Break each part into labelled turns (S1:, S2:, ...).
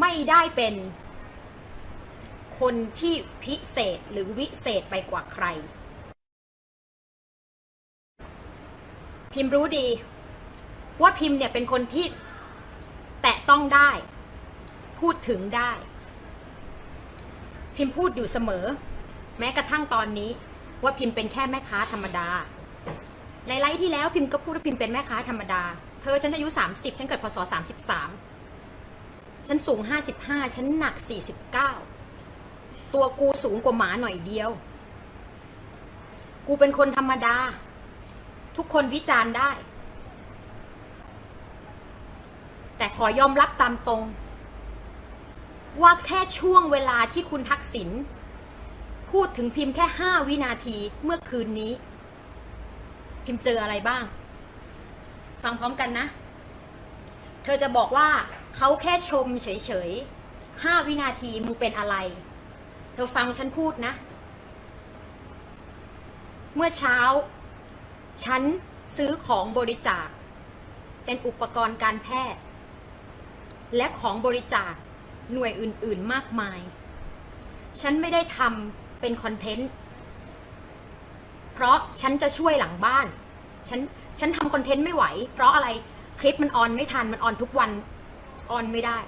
S1: ไม่ได้เป็นคนที่พิเศษหรือวิเศษไปกว่าใคร พิมพ์รู้ดี ว่าพิมพ์เนี่ยเป็นคนที่แตะต้องได้ พูดถึงได้ พิมพ์พูดอยู่เสมอ แม้กระทั่งตอนนี้ว่าพิมพ์เป็นแค่แม่ค้าธรรมดาในไลฟ์ที่แล้วพิมพ์ก็พูดว่าพิมพ์เป็นแม่ค้าธรรมดา เธอฉันอายุสามสิบฉันเกิดพศสามสิบสาม ฉันสูงห้าสิบห้าฉันหนักสี่สิบเก้าตัวกูสูงกว่าหมาหน่อยเดียว กูเป็นคนธรรมดา ทุกคนวิจารณ์ได้ แต่ขอยอมรับตามตรง ว่าแค่ช่วงเวลาที่คุณทักษิณพูดถึงพิมพ์แค่ห้าวินาทีเมื่อคืนนี้ พิมพ์เจออะไรบ้าง ฟังพร้อมกันนะ เธอจะบอกว่า เขาแค่ชมเฉยๆห้าวินาทีมึงเป็นอะไร เธอฟังฉันพูดนะ เมื่อเช้า ฉันซื้อของบริจาค เป็นอุปกรณ์การแพทย์ และของบริจาคหน่วยอื่นๆมากมาย ฉันไม่ได้ทำเป็นคอนเทนต์ เพราะฉันจะช่วยหลังบ้าน ฉัน ฉันทำคอนเทนต์ไม่ไหว เพราะอะไร คลิปมันออนไม่ทัน มันออนทุกวัน ออนไม่ได้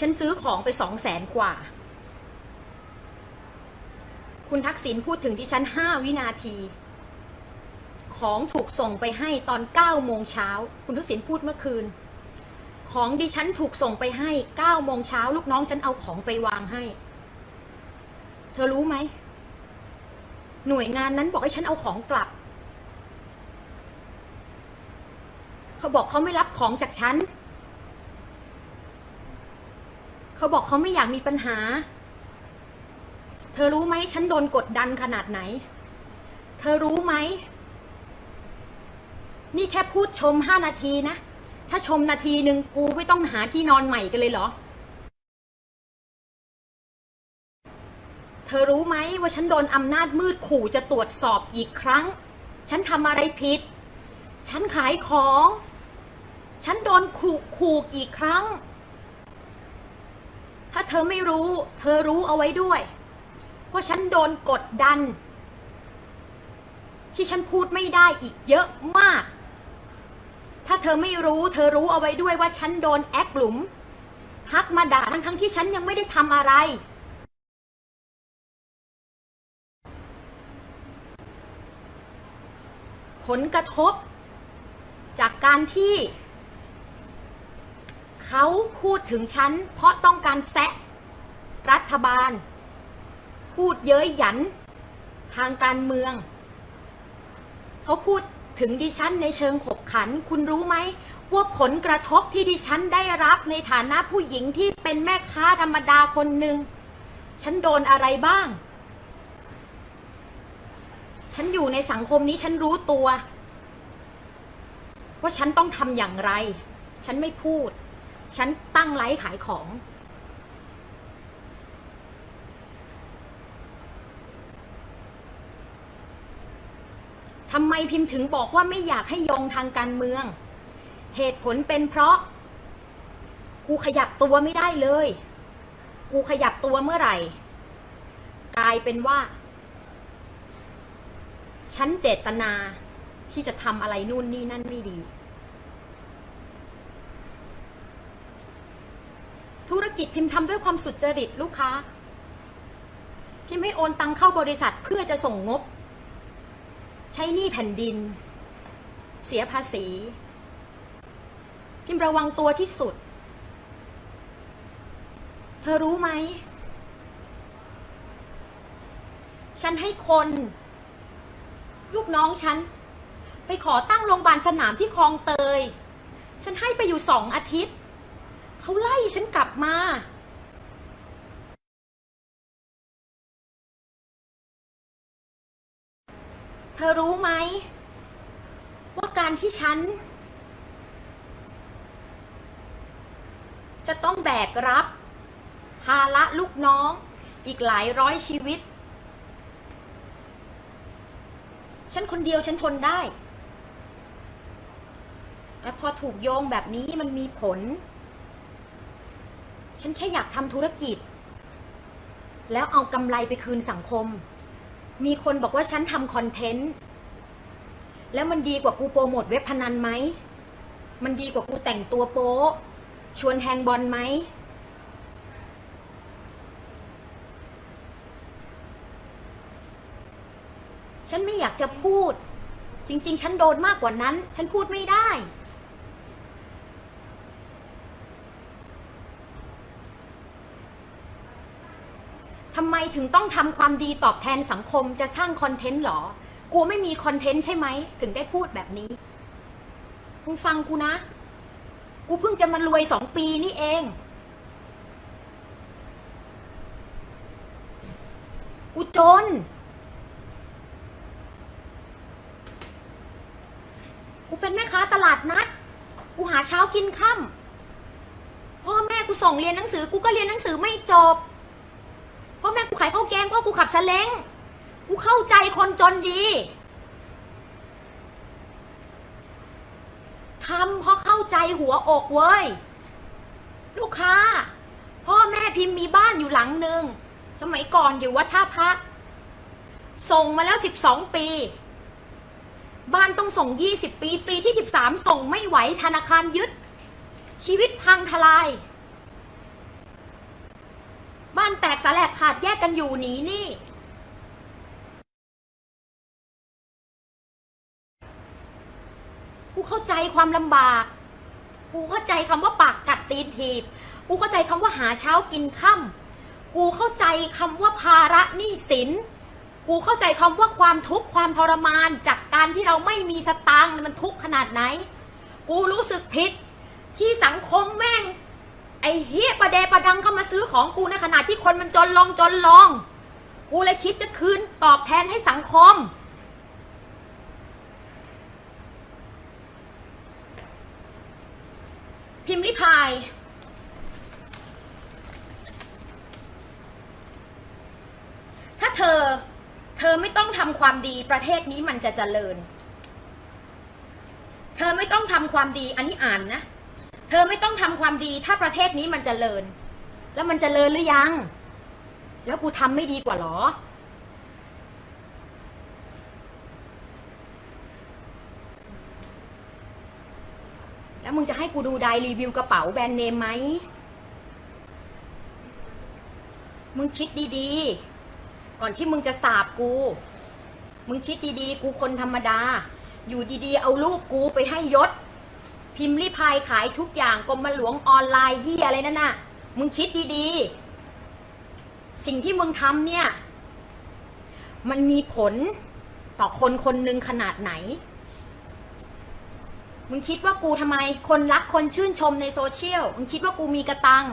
S1: ฉันซื้อของไปสองแสนกว่า คุณทักษิณพูดถึงดิฉันห้าวินาที ของถูกส่งไปให้ตอนเก้าโมงเช้า คุณทักษิณพูดเมื่อคืน ของดิฉันถูกส่งไปให้เก้าโมงเช้าลูกน้องฉันเอาของไปวางให้ เธอรู้ไหม หน่วยงานนั้นบอกให้ฉันเอาของกลับ เขาบอกเขาไม่รับของจากฉัน เขาบอกเขาไม่อยากมีปัญหา เธอรู้ไหมฉันโดนกดดันขนาดไหน เธอรู้ไหม นี่แค่พูดชมห้านาทีนะ ถ้าชมนาทีหนึ่งกูไม่ต้องหาที่นอนใหม่กันเลยเหรอ เธอรู้ไหมว่าฉันโดนอำนาจมืดขู่จะตรวจสอบกี่ครั้ง ฉันทำอะไรผิด ฉันขายของ ฉันโดนขู่ขู่กี่ครั้ง ถ้าเธอไม่รู้ เธอรู้เอาไว้ด้วยว่าฉันโดนกดดัน ที่ฉันพูดไม่ได้อีกเยอะมาก ถ้าเธอไม่รู้ เธอรู้เอาไว้ด้วยว่าฉันโดนแอคหลุมทักมาด่าทั้งทั้งที่ฉันยังไม่ได้ทำอะไร ผลกระทบ จากการที่ เขาพูดถึงฉัน เพราะต้องการแซะรัฐบาล พูดเย้ยหยัน ทางการเมือง เขาพูดถึงดิฉันในเชิงขบขัน คุณรู้ไหมว่าผลกระทบที่ดิฉันได้รับในฐานะผู้หญิงที่เป็นแม่ค้าธรรมดาคนหนึ่ง ฉันโดนอะไรบ้าง ฉันอยู่ในสังคมนี้ฉันรู้ตัว ว่าฉันต้องทำอย่างไร ฉันไม่พูด ฉันตั้งไลฟ์ขายของ ทำไมพิมพ์ถึงบอกว่าไม่อยากให้โยงทางการเมือง เหตุผลเป็นเพราะ กูขยับตัวไม่ได้เลย กูขยับตัวเมื่อไหร่ กลายเป็นว่า ฉันเจตนาที่จะทำอะไรนู่นนี่นั่นไม่ดี ธุร กิจพิมพ์ทำด้วยความสุจริตลูกค้า พิมพ์ให้โอนตังเข้าบริษัทเพื่อจะส่งงบ ใช้หนี้แผ่นดิน เสียภาษี พิมพ์ระวังตัวที่สุด เธอรู้ไหม ฉันให้คน ลูกน้องฉัน ไปขอตั้งโรงพยาบาลสนามที่คลองเตย ฉันให้ไปอยู่สองอาทิตย์ เขาไล่ฉันกลับมาเธอรู้ไหม ว่าการที่ฉัน จะต้องแบกรับภาระลูกน้องอีกหลายร้อยชีวิต ฉันคนเดียวฉันทนได้ แต่พอถูกโยงแบบนี้มันมีผล ฉันแค่อยากทำธุรกิจ แล้วเอากำไรไปคืนสังคม มีคนบอกว่าฉันทำคอนเทนต์ แล้วมันดีกว่ากูโปรโมทเว็บพนันไหม มันดีกว่ากูแต่งตัวโป๊ชวนแทงบอลไหม ฉันไม่อยากจะพูด จริง ๆ ฉันโดนมากกว่านั้น ฉันพูดไม่ได้ ทำไมถึงต้องทำความดีตอบแทนสังคมจะสร้างคอนเทนต์หรอ กลัวไม่มีคอนเทนต์ใช่ไหม ถึงได้พูดแบบนี้มึงฟังกูนะ กูเพิ่งจะมารวยสองปีนี่เอง กูจน กูเป็นแม่ค้าตลาดนัด กูหาเช้ากินค่ำพ่อแม่กูส่งเรียนหนังสือ กูก็เรียนหนังสือไม่จบ พ่อแม่กูขายข้าวแกงพ่อกูขับซาเล้งกูเข้าใจคนจนดีทำเพราะเข้าใจหัวอกเว้ย ลูกค้า พ่อแม่พิมพ์มีบ้านอยู่หลังหนึ่งสมัยก่อนอยู่วัดท่าพระส่งมาแล้วสิบสองปี บ้านต้องส่งยี่สิบปี ปีที่สิบสามส่งไม่ไหวธนาคารยึด ชีวิตพังทลาย บ้านแตกสาแหลกขาดแยกกันอยู่หนีหนี่กูเข้าใจความลำบาก กูเข้าใจคำว่าปากกัดตีนถีบ กูเข้าใจคำว่าหาเช้ากินค่ำกูเข้าใจคำว่าภาระหนี้สิน กูเข้าใจคำว่าความทุกข์ความทรมานจากการที่เราไม่มีสตางค์มันทุกข์ขนาดไหน กูรู้สึกผิดที่สังคมแม่ง ไอ้เฮียประเดประดังเข้ามาซื้อของกูในขณะที่คนมันจนลงจนลง กูเลยคิดจะคืนตอบแทนให้สังคม พิมพ์ริพายถ้าเธอ เธอไม่ต้องทำความดีประเทศนี้มันจะเจริญ เธอไม่ต้องทำความดีอันนี้อ่านนะ เธอไม่ต้องทำความดีถ้าประเทศนี้มันจเจริญ แล้วมันจเจริญหรือยัง แล้วกูทำไม่ดีกว่าหรอ แล้วมึงจะให้กูดูไดรีวิวกระเป๋าแบรนด์เนมไหม มึงคิดดีๆ ก่อนที่มึงจะสาบกู มึงคิดดีๆ กูคนธรรมดา อยู่ดีๆ เอารูปกูไปให้ยศ พิมพ์รีพายขายทุกอย่างกรมหลวงออนไลน์เฮียอะไรนั่นน่ะ มึงคิดดีๆ สิ่งที่มึงทำเนี่ย มันมีผลต่อคนคนหนึ่งขนาดไหน มึงคิดว่ากูทำไม คนรักคนชื่นชมในโซเชียล มึงคิดว่ากูมีกระตัง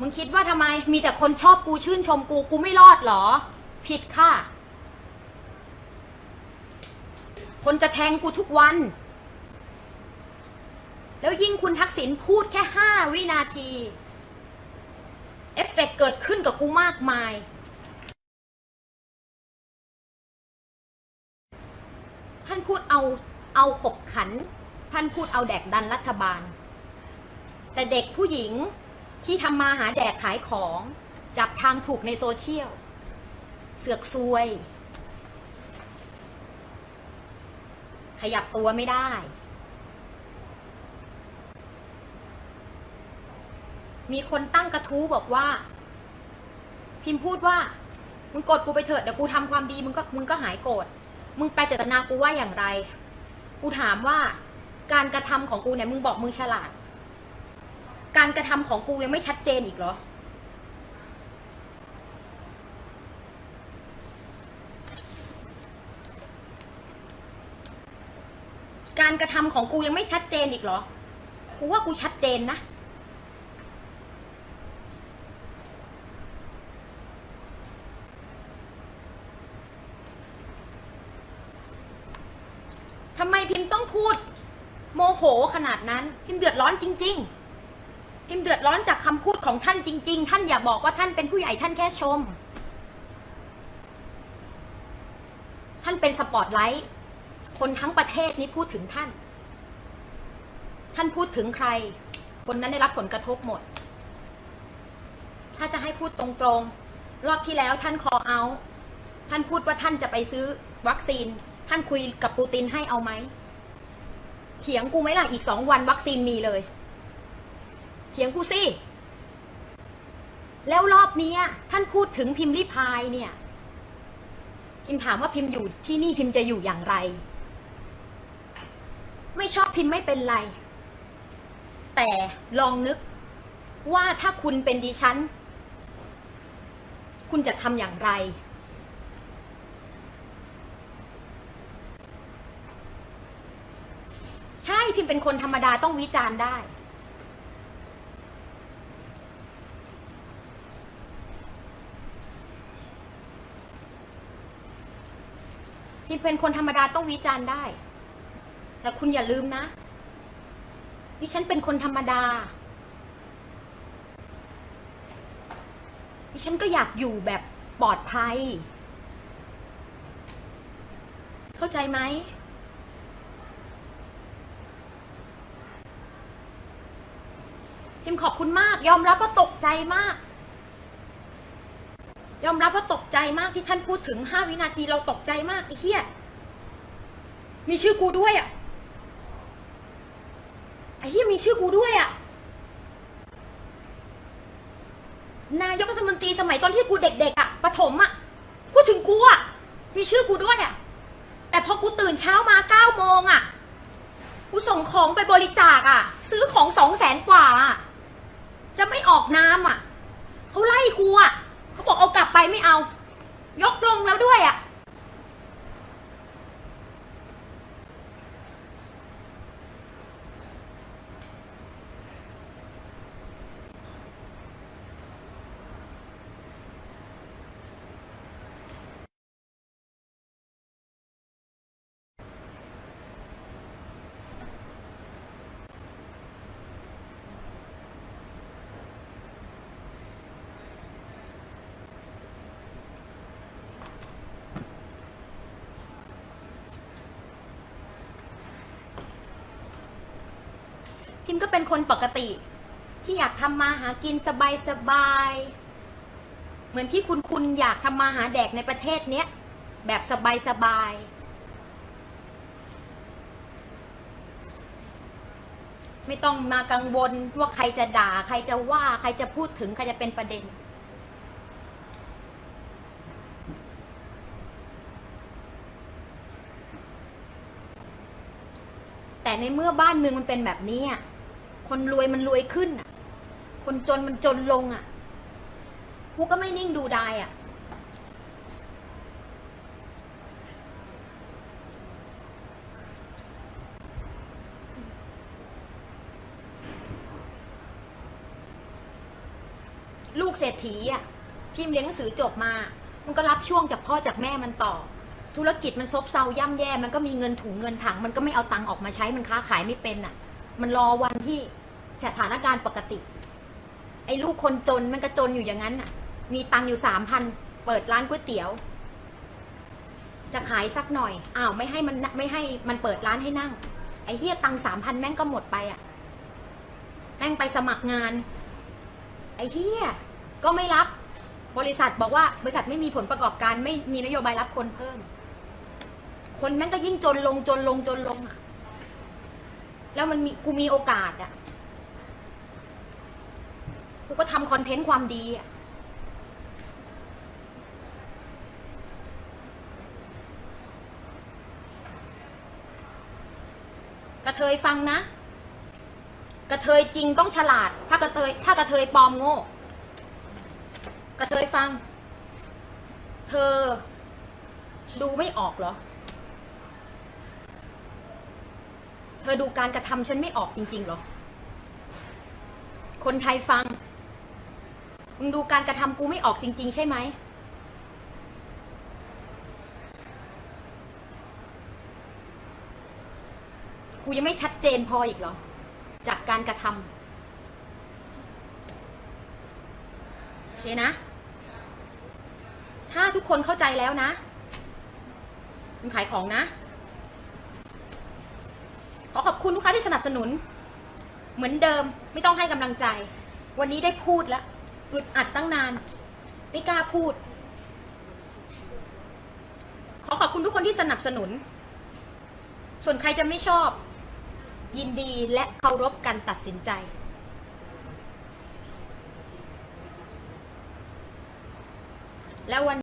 S1: มึงคิดว่าทำไม มีแต่คนชอบกูชื่นชมกู กูไม่รอดเหรอ ผิดค่ะ คนจะแทงกูทุกวัน แล้วยิ่งคุณทักษิณพูดแค่ห้าวินาที เอฟเฟกต์เกิดขึ้นกับกูมากมาย ท่านพูดเอาเอาขบขัน ท่านพูดเอาแดกดันรัฐบาล แต่เด็กผู้หญิงที่ทำมาหาแดกขายของ จับทางถูกในโซเชียล เสือกซวย ขยับตัวไม่ได้ มีคนตั้งกระทู้บอกว่า พิมพ์พูดว่า มึงโกรธกูไปเถอะเดี๋ยวกูทำความดีมึงก็มึงก็หายโกรธมึงไปเจตนากูว่าอย่างไร กูถามว่า การกระทำของกูเนี่ยมึงบอกมึงฉลาด การกระทำของกูยังไม่ชัดเจนอีกเหรอการกระทำของกูยังไม่ชัดเจนอีกเหรอ กูว่ากูชัดเจนนะ ทำไมพิมพ์ต้องพูด โมโหขนาดนั้น พิมพ์เดือดร้อนจริง ๆ พิมพ์เดือดร้อนจากคำพูดของท่านจริง ๆ ท่านอย่าบอกว่าท่านเป็นผู้ใหญ่ท่านแค่ชม ท่านเป็นสปอตไลท์คนทั้งประเทศนี้พูดถึงท่าน ท่านพูดถึงใคร คนนั้นได้รับผลกระทบหมด ถ้าจะให้พูดตรงๆ รอบที่แล้วท่านคอเอา ท่านพูดว่าท่านจะไปซื้อวัคซีน ท่านคุยกับปูตินให้เอาไหม เถียงกูไหมล่ะอีกสองวันวัคซีนมีเลย เถียงกูสิ แล้วรอบนี้ท่านพูดถึงพิมพ์ริพายเนี่ย พิมพ์ถามว่าพิมพ์อยู่ที่นี่พิมพ์จะอยู่อย่างไร ไม่ชอบพิมพ์ไม่เป็นไร แต่ลองนึกว่าถ้าคุณเป็นดิฉัน คุณจะทำอย่างไร ใช่ พิมพ์เป็นคนธรรมดาต้องวิจารณ์ได้ พิมพ์เป็นคนธรรมดาต้องวิจารณ์ได้ แต่คุณอย่าลืมนะดิฉันเป็นคนธรรมดาดิฉันก็อยากอยู่แบบปลอดภัย เข้าใจไหม พิมขอบคุณมาก ยอมรับว่าตกใจมาก ยอมรับว่าตกใจมากที่ท่านพูดถึงห้าวินาทีเราตกใจมากไอ้เหี้ยมีชื่อกูด้วยอะไอ้เหี้ยมีชื่อกูด้วยอะนายกรัฐมนตรีสมัยตอนที่กูเด็กๆอะประถมอะพูดถึงกูอะมีชื่อกูด้วยอะแต่พอกูตื่นเช้ามาเก้าโมงอะ กูส่งของไปบริจาคอะ ซื้อของสองแสนกว่าอะ จะไม่ออกน้ำอะเขาไล่กูอะเขาบอกเอากลับไปไม่เอา ยกลงแล้วด้วยอะ พิมก็เป็นคนปกติ ที่อยากทำมาหากินสบายสบายๆเหมือนที่คุณคุณอยากทำมาหาแดกในประเทศเนี้ย แบบสบายสบายๆไม่ต้องมากังวลว่าใครจะด่า ใครจะว่า ใครจะพูดถึง ใครจะเป็นประเด็น แต่ในเมื่อบ้านเมืองมันเป็นแบบนี้อะ คนรวยมันรวยขึ้น คนจนมันจนลงอะกูก็ไม่นิ่งดูดายอะ ลูกเศรษฐีอะที่มันเรียนหนังสือจบมา มันก็รับช่วงจากพ่อจากแม่มันต่อ ธุรกิจมันซบเซาย่ำแย่ มันก็มีเงินถุงเงินถัง มันก็ไม่เอาตังค์ออกมาใช้ มันค้าขายไม่เป็นอะ มันรอวันที่สถานการณ์ปกติ ไอ้ลูกคนจนมันก็จนอยู่อย่างนั้นอะ มีตังอยู่สามพันเปิดร้านก๋วยเตี๋ยว จะขายสักหน่อยอ้าวไม่ให้มันไม่ให้มันเปิดร้านให้นั่ง ไอ้เฮียตังสามพันแม่งก็หมดไปอะแม่งไปสมัครงาน ไอ้เฮียก็ไม่รับบริษัทบอกว่าบริษัทไม่มีผลประกอบการไม่มีนโยบายรับคนเพิ่ม คนแม่งก็ยิ่งจนลงจนลงจนลงอะ แล้วมันมีกูมีโอกาสอะ กูก็ทำคอนเทนต์ความดีอะ กระเทยฟังนะ กระเทยจริงต้องฉลาด ถ้ากระเทยถ้ากระเทยปลอมโง่ กระเทยฟัง เธอ ดูไม่ออกเหรอ เธอดูการกระทำฉันไม่ออกจริงๆหรอ คนไทยฟัง มึงดูการกระทำกูไม่ออกจริง ๆ ใช่ไหม กูยังไม่ชัดเจนพออีกเหรอ จากการกระทำโอเคนะ ถ้าทุกคนเข้าใจแล้วนะมึงขายของนะ ขอขอบคุณลูกค้าที่สนับสนุน เหมือนเดิมไม่ต้องให้กำลังใจ วันนี้ได้พูดแล้วอึดอัดตั้งนาน ไม่กล้าพูด ขอขอบคุณทุกคนที่สนับสนุน ส่วนใครจะไม่ชอบ ยินดีและเคารพการตัดสินใจและวัน